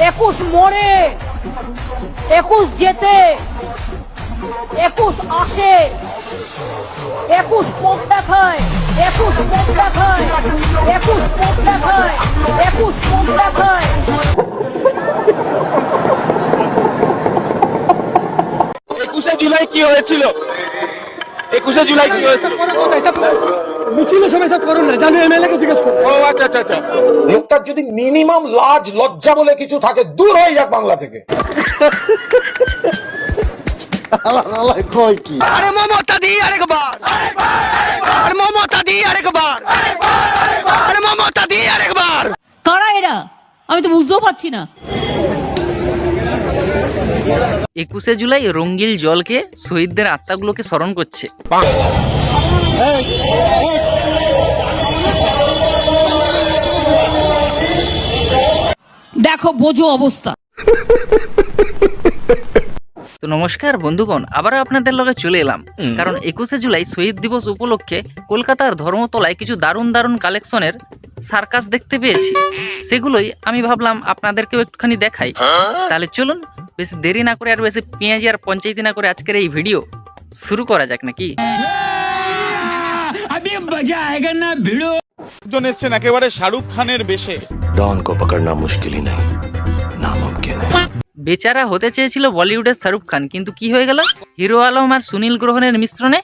একুশ মোড়ে একুশ যেতে একুশ আসে একুশ পথ দেখায় একুশ পথ দেখায় একুশ পথ দেখায় একুশ পথ দেখায়। একুশে জুলাই কি হয়েছিল? একুশে জুলাই কি হয়েছিল? মিছিলে সব করুন না জানো এমএলএ কে জিজ্ঞেস করুন ও আচ্ছা আচ্ছা আচ্ছা। লোকটার যদি মিনিমাম লাজ লজ্জা বলে কিছু থাকে দূর হয়ে যাক বাংলা থেকে। আরে মমতা দি আরেকবার। আরে মমতা দি আরেকবার। আরে মমতা দি আরেকবার। কারা এরা? আমি তো বুঝতেও পারছি না। একুশে জুলাই রঙ্গিল জলকে শহীদদের আত্মাগুলোকে স্মরণ করছে। দেখো বোঝো অবস্থা। তো নমস্কার বন্ধুগণ আবারও আপনাদের লগে চলে এলাম। কারণ একুশে জুলাই শহীদ দিবস উপলক্ষে কলকাতার ধর্মতলায় কিছু দারুণ দারুণ কালেকশনের সার্কাস দেখতে পেয়েছি। সেগুলোই আমি ভাবলাম আপনাদেরকেও একটুখানি দেখাই। তাহলে চলুন বেশি দেরি না করে আর বেশি পেঁয়াজি আর পঞ্চায়েতি না করে আজকের এই ভিডিও শুরু করা যাক নাকি? জন এসছেন একেবারে শাহরুখ খানের বেশে। ডন কো পকড়না মুশকিলই নাই নামুমকিন বেচারা হতে চেয়েছিল বলিউডের শাহরুখ খান কিন্তু কি হয়ে গেল? হিরো আলম আর সুনীল গ্রহণের মিশ্রণে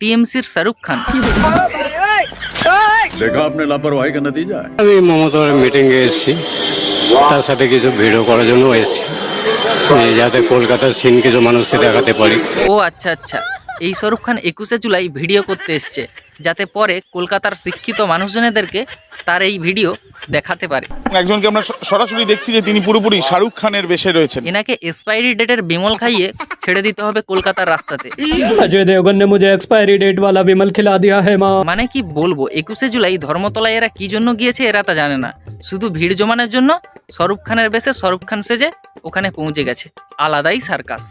টিএমসির শাহরুখ খান। দেখা আপনার লাপরওয়াহি কা নতিজা আমি মমতার মিটিং এ এসেছি। তার সাথে কিছু ভিডিও করার জন্য এসেছি। যাতে কলকাতার সিন কিছু মানুষকে দেখাতে পারি। ও আচ্ছা আচ্ছা। এই শাহরুখ খান একুশে জুলাই ভিডিও করতে এসছে। যাতে পরে কলকাতার শিক্ষিত মানুষজনেদেরকে তার এই ভিডিও দেখাতে পারে একজনকে আমরা স- সরাসরি দেখছি যে তিনি পুরোপুরি শাহরুখ খানের বেশে রয়েছেন এনাকে এক্সপায়ারি ডেটের বিমল খাইয়ে ছেড়ে দিতে হবে কলকাতার রাস্তাতে अजय देवगन ने मुझे एक्सपायरी डेट वाला विमल खिला दिया है माँ মানে কি বলবো একুশে জুলাই ধর্মতলায় এরা কি জন্য গিয়েছে এরা তা জানে না শুধু ভিড় জমানোর জন্য শাহরুখ খানের বেশে শাহরুখ খান সেজে ওখানে পৌঁছে গেছে আলাদাই সার্কাস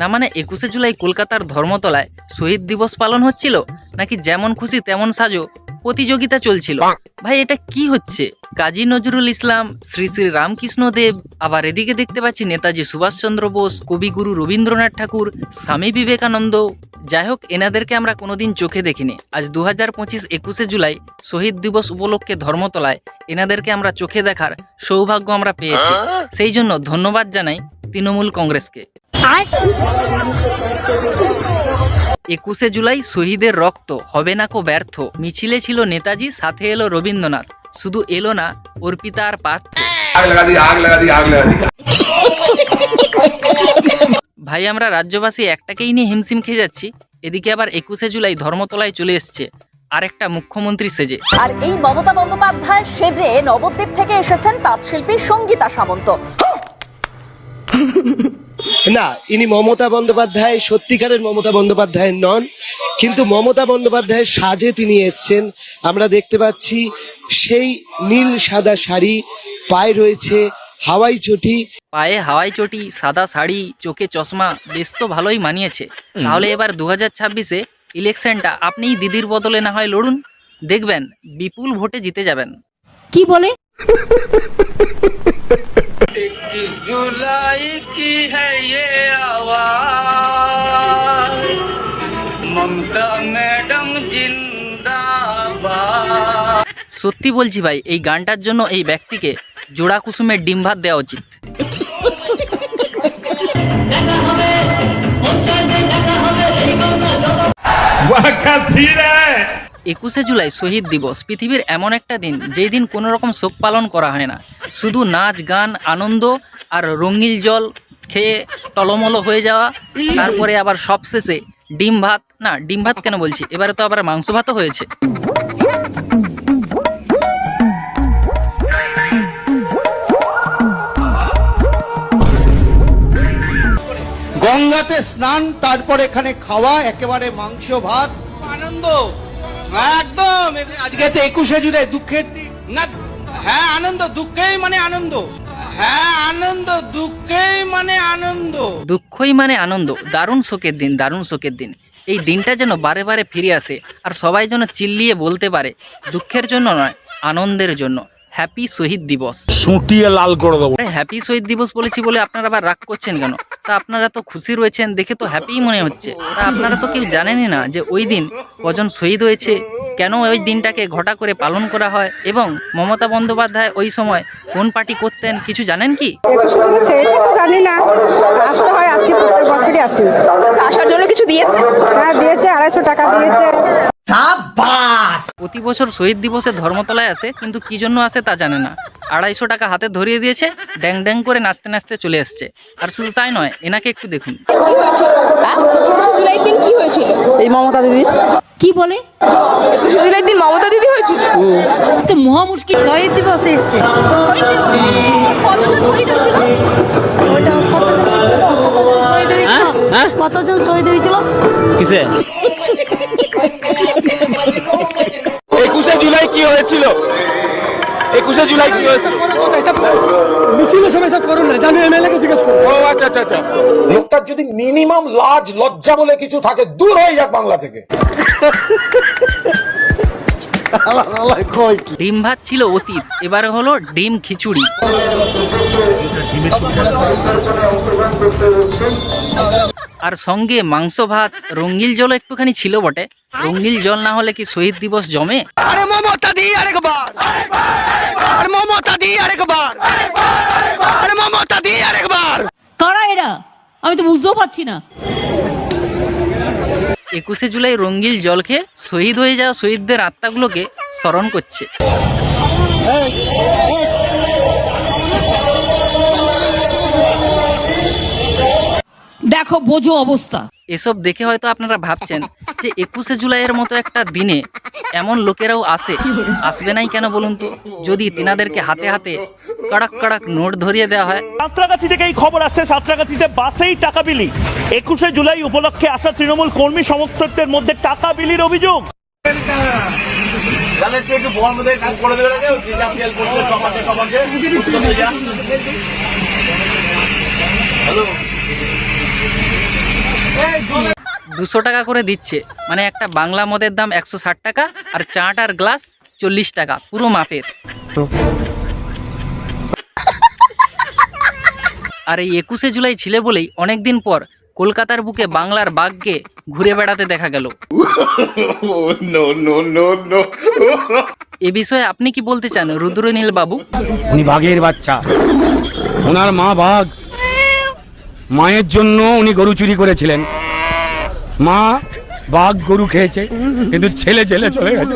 না মানে একুশে জুলাই কলকাতার ধর্মতলায় শহীদ দিবস পালন হচ্ছিল? নাকি যেমন খুশি তেমন সাজো প্রতিযোগিতা চলছিল? ভাই এটা কি হচ্ছে? কাজী নজরুল ইসলাম শ্রী শ্রী রামকৃষ্ণ দেব আবার এদিকে দেখতে পাচ্ছি নেতাজি সুভাষচন্দ্র বোস কবিগুরু রবীন্দ্রনাথ ঠাকুর স্বামী বিবেকানন্দ। যাই হোক এনাদেরকে আমরা কোনোদিন চোখে দেখিনি। আজ দু হাজার পঁচিশ একুশে জুলাই শহীদ দিবস উপলক্ষে ধর্মতলায় এনাদেরকে আমরা চোখে দেখার সৌভাগ্য আমরা পেয়েছি। সেই জন্য ধন্যবাদ জানাই তৃণমূল কংগ্রেসকে। একুশে জুলাই শহীদের রক্ত হবে না কো ব্যর্থ। মিছিলে ছিল নেতাজি সাথে এলো রবীন্দ্রনাথ। শুধু এলো না অর্পিতা আর পার্থ। ভাই আমরা রাজ্যবাসী একটাকেই নিয়ে হিমশিম খেয়ে যাচ্ছি। এদিকে আবার একুশে জুলাই ধর্মতলায় চলে এসছে। আরেকটা মুখ্যমন্ত্রী সেজে। আর এই মমতা বন্দ্যোপাধ্যায় সেজে নবদ্বীপ থেকে এসেছেন তাঁতশিল্পী সঙ্গীতা সামন্ত। না ইনি মমতা বন্দ্যোপাধ্যায় সত্যিকারের মমতা বন্দ্যোপাধ্যায় নন কিন্তু মমতা বন্দ্যোপাধ্যায়ের সাজে তিনি এসছেন। আমরা দেখতে পাচ্ছি সেই নীল সাদা শাড়ি পায়ে রয়েছে হাওয়াই চটি। পায়ে হাওয়াই চটি সাদা শাড়ি চোখে চশমা বেশ তো ভালোই মানিয়েছে। তাহলে এবার দু হাজার ছাব্বিশে ইলেকশনটা আপনিই দিদির বদলে না হয় লড়ুন। দেখবেন বিপুল ভোটে জিতে যাবেন। কি বলে? সত্যি বলছি ভাই এই গানটার জন্য এই ব্যক্তিকে জোড়া কুসুমের ডিম ভাত দেওয়া উচিত। একুশে জুলাই শহীদ দিবস পৃথিবীর এমন একটা দিন যেই দিন কোনো রকম শোক পালন করা হয় না। শুধু নাচ গান আনন্দ আর রঙিল জল খেয়ে টলমলো হয়ে যাওয়া তারপরে আবার সবশেষে ডিম ভাত। না ডিম ভাত কেন বলছি? এবারে তো আবার মাংস ভাতও হয়েছে। গঙ্গাতে স্নান তারপর এখানে খাওয়া একেবারে মাংস ভাত। আনন্দ। একদম। আজকে তো একুশে জুলাই দুঃখের দিন। না হ্যাঁ আনন্দ দুঃখেই মানে আনন্দ। হ্যাঁ আনন্দ দুঃখেই মানে আনন্দ। দুঃখই মানে আনন্দ। দারুণ শোকের দিন দারুণ শোকের দিন। এই দিনটা যেন বারে বারে ফিরে আসে আর সবাই যেন চিল্লিয়ে বলতে পারে দুঃখের জন্য নয় আনন্দের জন্য। হ্যাপি শহীদ দিবস সুটিয়ে লাল করে দেবো। হ্যাপি শহীদ দিবস বলেছি বলে আপনারা আবার রাগ করছেন কেন? তা আপনারা তো খুশি রয়েছেন দেখে তো হ্যাপি মনে হচ্ছে। তা আপনারা তো কেউ জানেনই না যে ওই দিন কজন শহীদ হয়েছে কেন ওই দিনটাকে ঘটা করে পালন করা হয় এবং মমতা বন্দ্যোপাধ্যায় ওই সময় কোন পার্টি করতেন কিছু জানেন কি? সেটা জানি না। আসতে হয় আসি প্রত্যেক বছরই আসি আসার জন্য কিছু দিয়েছে হ্যাঁ দিয়েছে আড়াইশো টাকা দিয়েছে। প্রতি বছর শহীদ দিবসে ধর্মতলায় আসে কিন্তু কি জন্য আসে তা জানে না। আড়াইশো টাকা হাতে ধরিয়ে দিয়েছে ড্যাং ড্যাং করে নাচতে নাচতে চলে এসছে। আর শুধু তাই নয় এনাকে একটু দেখুন। কি হয়েছিল এই মমতা দিদি। কি বলে? একুশে জুলাই দিন মমতা দিদি হয়েছিল? মহা মুশকিল শহীদ দিবস এসছে। কতজন শহীদ হয়েছিল? কতজন শহীদ হয়েছিল? কিসে? জুলাই কি হয়েছিল? একুশে জুলাই কি হয়েছিল? মিছিলের সময় সব করুন না জানো এমএলএ কে জিজ্ঞেস করুন ও আচ্ছা আচ্ছা আচ্ছা। লোকটার যদি মিনিমাম লাজ লজ্জা বলে কিছু থাকে দূর হয়ে যাক বাংলা থেকে। ডিম ভাত ছিল অতীত এবারে হলো ডিম খিচুড়ি। আর সঙ্গে মাংস ভাত রঙ্গিল জল একটুখানি ছিল বটে। রঙ্গিল জল না হলে কি শহীদ দিবস জমে? আরে মমতা দি আরেকবার। আরে মমতা দি আরেকবার। আরে মমতা দি আরেকবার। কারা এরা? আমি তো বুঝতেও পারছি না। একুশে জুলাই রঙ্গিল জল খেয়ে শহীদ হয়ে যাওয়া শহীদদের আত্মাগুলোকে স্মরণ করছে। দেখো বোঝো অবস্থা। এসব দেখে হয়তো আপনারা ভাবছেন যে একুশে জুলাইয়ের মতো একটা দিনে এমন লোকেরাও আসে আসবে নাই কেন বলুন তো? যদি তিনাদেরকে হাতে হাতে কড়াক কড়াক নোট ধরিয়ে দেওয়া হয়। সাঁতরাগাছি থেকে এই খবর আসছে সাঁতরাগাছিতে বাসেই টাকা বিলি। একুশে জুলাই উপলক্ষে আসা তৃণমূল কর্মী সমর্থকদের মধ্যে টাকা বিলির অভিযোগ। দুশো টাকা করে দিচ্ছে। মানে একটা বাংলা মদের দাম একশো ষাট টাকা আর চাট আর গ্লাস চল্লিশ টাকা পুরো মাপের। আর এই একুশে জুলাই ছিলে বলেই অনেকদিন পর কলকাতার বুকে বাংলার বাঘকে ঘুরে বেড়াতে দেখা গেল। এ বিষয়ে আপনি কি বলতে চান রুদ্রনীল বাবু? উনি বাঘের বাচ্চা। ওনার মা বাঘ। মায়ের জন্য উনি গরু চুরি করেছিলেন। মা বাঘ গরু খেয়েছে কিন্তু ছেলে ছেলে চলে গেছে।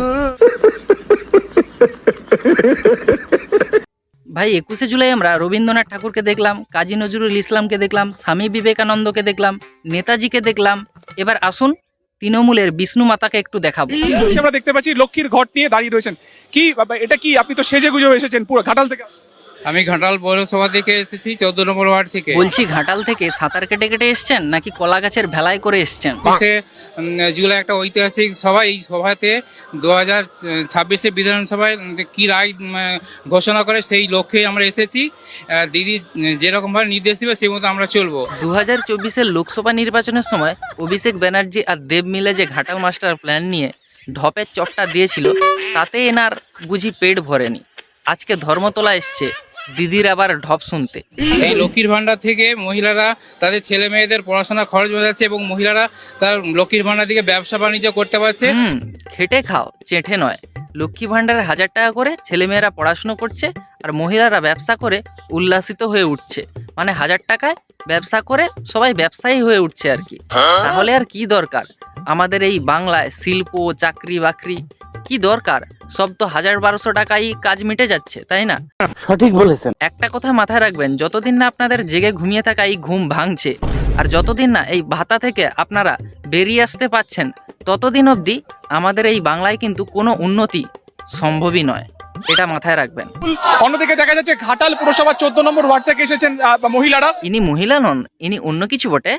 ভাই একুশে জুলাই আমরা রবীন্দ্রনাথ ঠাকুরকে দেখলাম কাজী নজরুল ইসলামকে দেখলাম স্বামী বিবেকানন্দকে দেখলাম নেতাজিকে দেখলাম। এবার আসুন তৃণমূলের বিষ্ণু মাতাকে একটু দেখাবো। আমরা দেখতে পাচ্ছি লক্ষ্মীর ঘট নিয়ে দাঁড়িয়ে রয়েছেন। কি বাবা, এটা কি? আপনি তো সেজে গুজে এসেছেন পুরো ঘাটাল থেকে আমি ঘাটাল পৌরসভা থেকে এসেছি চোদ্দ নম্বর ওয়ার্ড থেকে। বলছি ঘাটাল থেকে সাঁতার কেটে কেটে এসছেন নাকি কলা গাছের ভেলায় করে এসছেন? একুশে জুলাই একটা ঐতিহাসিক সভা এই সভাতে দু হাজার ছাব্বিশে বিধানসভায় কি রায় ঘোষণা করে সেই লক্ষ্যে আমরা এসেছি। দিদি যেরকমভাবে নির্দেশ দিবে সেই মতো আমরা চলবো। দু হাজার চব্বিশের লোকসভা নির্বাচনের সময় অভিষেক ব্যানার্জি আর দেব মিলে যে ঘাটাল মাস্টার প্ল্যান নিয়ে ঢপের চটটা দিয়েছিল তাতে এনার বুঝি পেট ভরেনি। আজকে ধর্মতলা এসছে দিদির আবার ঢপ শুনতে। এই লক্ষ্মীর ভাণ্ডার থেকে মহিলারা তাদের ছেলে মেয়েদের পড়াশোনা খরচ মেটাচ্ছে এবং মহিলারা তার লক্ষ্মীর ভাণ্ডার থেকে ব্যবসা বাণিজ্য করতে পারছে। হুম খেটে খাও চেঠে নয়। লক্ষ্মী ভাণ্ডারে হাজার টাকা করে ছেলেমেয়েরা পড়াশুনো করছে আর মহিলারা ব্যবসা করে উল্লাসিত হয়ে উঠছে। মানে হাজার টাকায় ব্যবসা করে সবাই ব্যবসায়ী হয়ে উঠছে আর কি। তাহলে আর কি দরকার? আমাদের এই বাংলায় শিল্প চাকরি বাকরি কি দরকার? সব তো হাজার বারোশো টাকাই কাজ মিটে যাচ্ছে তাই না? সঠিক বলেছেন। একটা কথা মাথায় রাখবেন যতদিন না আপনাদের জেগে ঘুমিয়ে থাকা এই ঘুম ভাঙছে আর যতদিন না এই ভাতা থেকে আপনারা বেরিয়ে আসতে পাচ্ছেন ততদিন অবধি আমাদের এই বাংলায় কিন্তু কোনো উন্নতি সম্ভবই নয়। এটা মাথায় রাখবেন। অন্যদিকে দেখা যাচ্ছে ঘাটাল পুরসভা চোদ্দ নম্বর ওয়ার্ড থেকে এসেছেন মহিলারা। ইনি মহিলা নন ইনি অন্য কিছু বটে।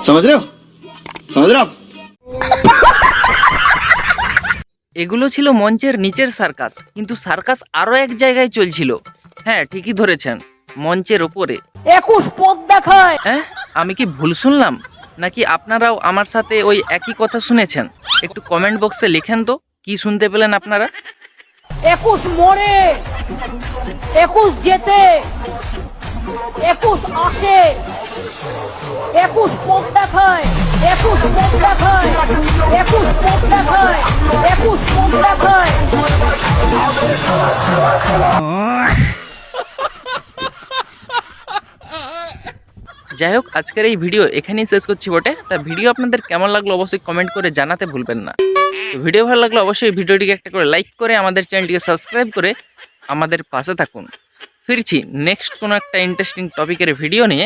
समझ रहे हो समझ रहे हो এগুলো ছিল মঞ্চের নিচের সার্কাস কিন্তু সার্কাস আরও এক জায়গায় চলছিল হ্যাঁ ঠিকই ধরেছেন মঞ্চের ওপরে একুশ পথ দেখায় হ্যাঁ আমি কি ভুল শুনলাম নাকি আপনারাও আমার সাথে ওই একই কথা শুনেছেন একটু কমেন্ট বক্সে লিখেন তো কি শুনতে পেলেন আপনারা একুশ মোড়ে একুশ যেতে একুশ আসে একুশ দেখায় একুশ দেখায় একুশ দেখায় একুশ দেখায়। যাই হোক, আজকের এই ভিডিও এখানেই শেষ করছি বটে। তা ভিডিও আপনাদের কেমন লাগল অবশ্যই কমেন্ট করে জানাতে ভুলবেন না। ভিডিও ভালো লাগলে অবশ্যই ভিডিওটিকে একটা করে লাইক করে আমাদের চ্যানেলটিকে সাবস্ক্রাইব করে আমাদের পাশে থাকুন। ফিরছি নেক্সট কোনো একটা ইন্টারেস্টিং টপিকের ভিডিও নিয়ে।